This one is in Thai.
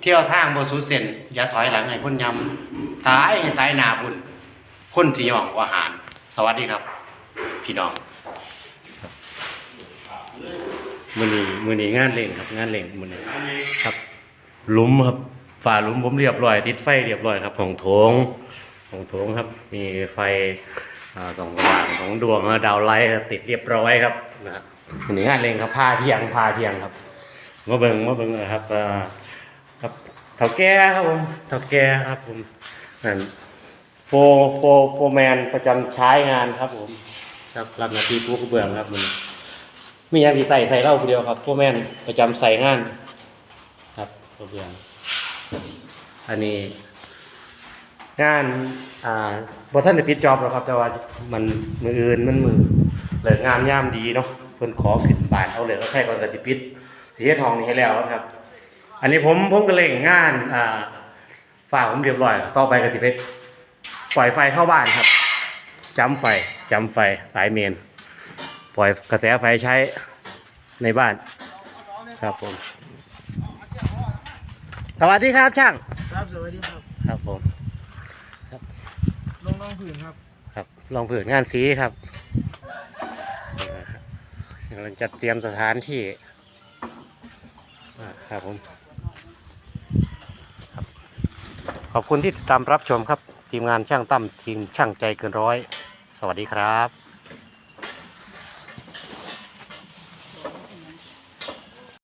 เที่ยวทางบสุเส้นอย่าถอยหลังให้คนยำตายให้ตายนาบุญคนสิยองว่าหาร สวัสดีครับ พี่น้องมือนี้มือนี้งานเล่งครับ งานเล่งมือนี้ครับหลุมครับฝาหลุมผมเรียบร้อย ติดไฟเรียบร้อยครับของโถงของโถงครับ มีไฟสองสว่างของดวงดาวไลท์ติดเรียบร้อยครับนะฮะมือนี้งานเล่งครับพาเทียงพาเทียงครับมาเบิ่งมาเบิ่งนะครับอ่า ครับเฒ่าแก่ครับผมเฒ่าแก่ครับผมนั่นโฟโฟโฟแมนประจำใช้งานครับผมครับรับหน้าที่ผู้กระเบื้องครับมันมีอย่างที่ใส่ใส่เหล่าคนเดียวครับโฟแมนประจำใส่งาน ครับกระเบื้องอันนี้ งานอ่าบท่านได้ปิดจอบหรอกครับ แต่ว่ามันมืออื่นมันมือเลิกงามย่ามดีเนาะเพิ่นขอขึ้นบานเอาเลยก็แค่ก่อนก็สิปิดสีเฮ็ดทองนี่ให้แล้วครับ อันนี้ผมผมก็เล่งงานอ่าฝากผมเรียบร้อย ต่อไปก็สิไปปล่อยไฟเข้าบ้านครับจำไฟจำไฟสายเมน ปล่อยกระแสไฟใช้ในบ้านครับผม สวัสดีครับช่าง ครับสวัสดีครับครับผม ลงน้องผื่นครับ ครับลองเผื่องานสีครับกำลังจัดเตรียมสถานที่อ่าครับผมครับ ขอบคุณที่ติดตามรับชมครับ ทีมงานช่างตั้มทีมช่างใจเกินร้อย สวัสดีครับ